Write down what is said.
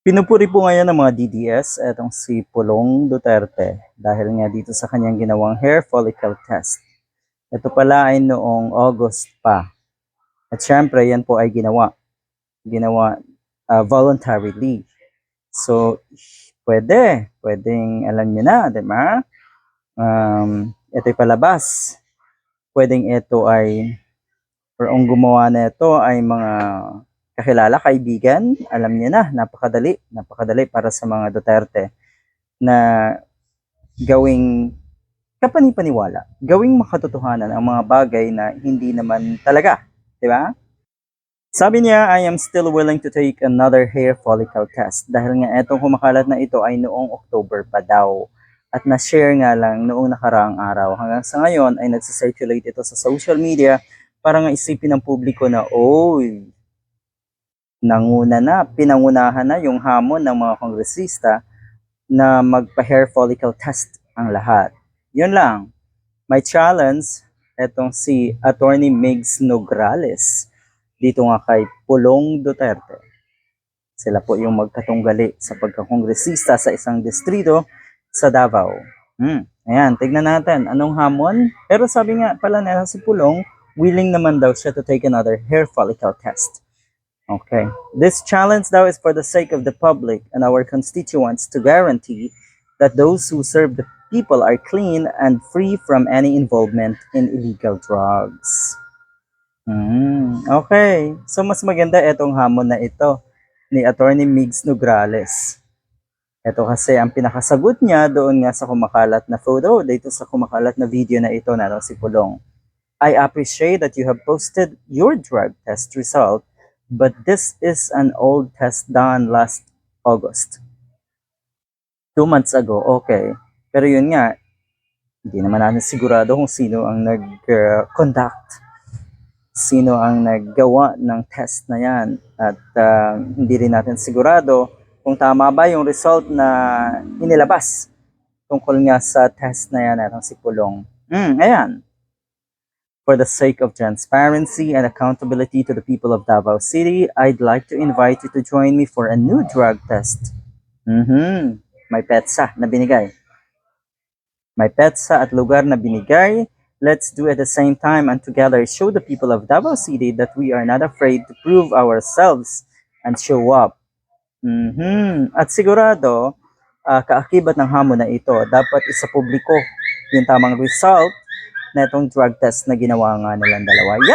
Pinupuri po ngayon ng mga DDS etong si Pulong Duterte dahil nga dito sa kanyang ginawang hair follicle test. Ito pala ay noong August pa. At syempre, yan po ay ginawa. Ginawa uh, voluntarily. So, pwede. Pwedeng alam nyo na, di ba? Um, ito'y palabas. Pwedeng ito ay, or ang gumawa na ito ay mga kakilala, kaibigan, alam niyo na, napakadali, napakadali para sa mga Duterte na gawing kapanipaniwala, gawing makatotohanan ang mga bagay na hindi naman talaga, di ba? Sabi niya, I am still willing to take another hair follicle test dahil nga etong kumakalat na ito ay noong October pa daw at na-share nga lang noong nakaraang araw. Hanggang sa ngayon ay nagsisirculate ito sa social media para nga isipin ng publiko na, oy, nanguna na, pinangunahan na yung hamon ng mga kongresista na magpa-hair follicle test ang lahat. Yun lang. May challenge, etong si Attorney Migs Nograles dito nga kay Pulong Duterte. Sila po yung magkatunggali sa pagkakongresista sa isang distrito sa Davao. Hmm. Ayan, tignan natin anong hamon. Pero sabi nga pala nila si Pulong, willing naman daw siya to take another hair follicle test. Okay. This challenge daw is for the sake of the public and our constituents to guarantee that those who serve the people are clean and free from any involvement in illegal drugs. Hmm, okay. So mas maganda itong hamon na ito ni Attorney Migs Nograles. Ito kasi ang pinakasagot niya doon nga sa kumakalat na photo, dito sa kumakalat na video na ito na si Pulong. I appreciate that you have posted your drug test result, but this is an old test done last August. Two months ago, okay. Pero yun nga, hindi naman natin sigurado kung sino ang nag-conduct, sino ang naggawa ng test na yan. At ah, hindi rin natin sigurado kung tama ba yung result na inilabas tungkol nga sa test na yan ng si Pulong. Hmm, ayan. For the sake of transparency and accountability to the people of Davao City, I'd like to invite you to join me for a new drug test. Mhm. May petsa na binigay. May petsa at lugar na binigay. Let's do at the same time and together show the people of Davao City that we are not afraid to prove ourselves and show up. Mhm. At sigurado, ah, kaakibat ng hamon na ito, dapat isa publiko yung tamang result na itong drug test na ginawa nga nilang dalawa. Yan!